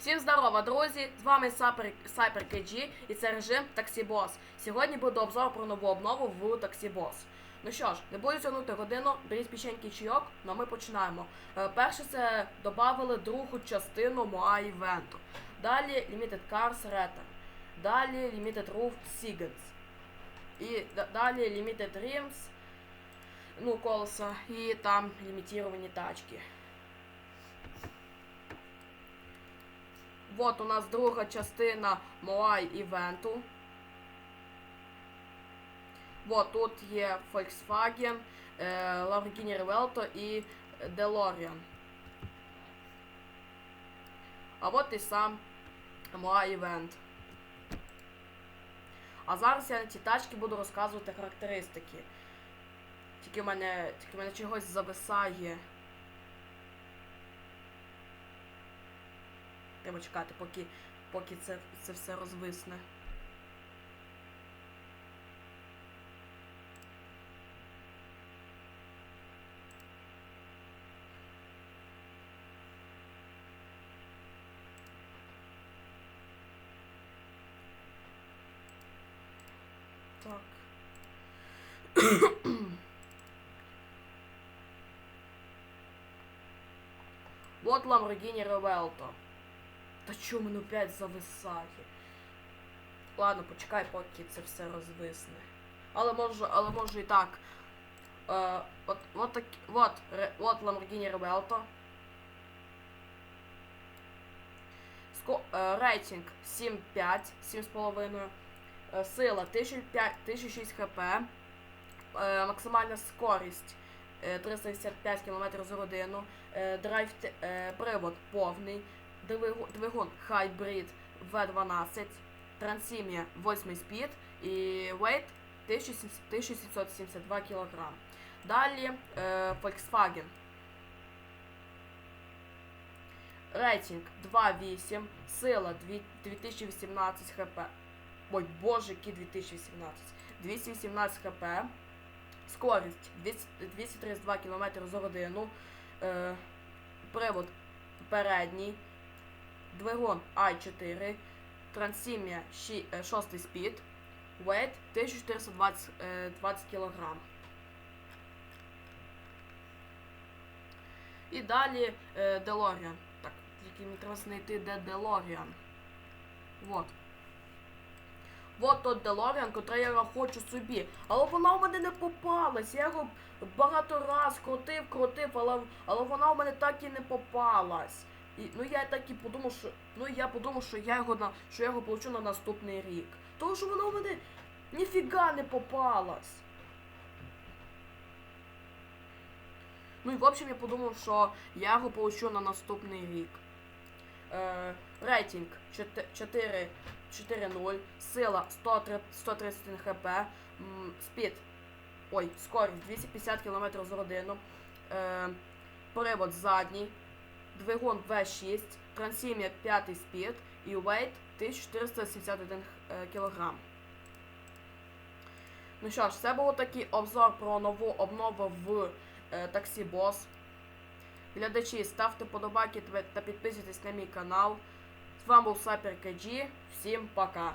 Всім здорова, друзі! З вами Cyper, Cyper KG і це режим Таксі Бос. Сьогодні буде обзор про нову обнову в Таксі Бос. Ну що ж, не буду тягнути годину, беріть печенький чайок, ну а ми починаємо. Е, перше це додали другу частину Моа івенту. Далі Limited Cars Return. Далі Limited Roof Seagulls. І далі Limited Rims, ну, колеса, і там лімітіровані тачки. Вот у нас друга частина Moai івенту. Вот тут є Volkswagen, е, Lamborghini Revelto і DeLorean. А от і сам Moai івент. А зараз я на ці тачки буду розказувати характеристики. Тільки в мене, тільки в мене чогось зависає. Треба чекати, поки, поки це, це все розвисне. Так. Вот Lamborghini Revelto. Та чому мене опять зависає? Ладно, почекай, поки це все розвисне. Але можу, але можу і так. Е, от, от, так, от, ре, от Lamborghini Revelto. Ско, е, рейтинг 7.5, 7,5. Е, сила 1005, 1006 хп. Е, максимальна скорість е, 385 км за годину. Е, драйв, е, привод повний. Двигун, Hybrid V12, трансімія 8 спід і weight 1772 кг. Далі е, Volkswagen. Рейтинг 2.8, сила 2018 хп. Ой, боже, який 2018. 218 хп. Скорість 232 км за годину. Е, привод передній. Двигун i4. Трансімія 6 спід. Weight 1420 е, 20 кг. І далі е, DeLorean. Так, тільки мені треба знайти, де DeLorean. Вот. Вот тот DeLorean, котрий я хочу собі. Але вона в мене не попалась. Я його багато раз крутив, крутив, але, але вона в мене так і не попалась. І, ну я так і подумав, що. Ну я подумав, що я його на що я його получу на наступний рік. Тому що вона в мене ніфіга не попалась. Ну і в общем я подумав, що я його получу на наступний рік. Е, рейтинг 4 4-0, сила 103 131 хп, спід, ой, скорість 250 км за годину, е, привод задній, двигун V6, трансімія 5 спід і weight 1471 е, кг. Ну що ж, це був такий обзор про нову обнову в е, Boss. Глядачі, ставте подобайки та підписуйтесь на мій канал. З вами був Сапер КГ. Всім пока!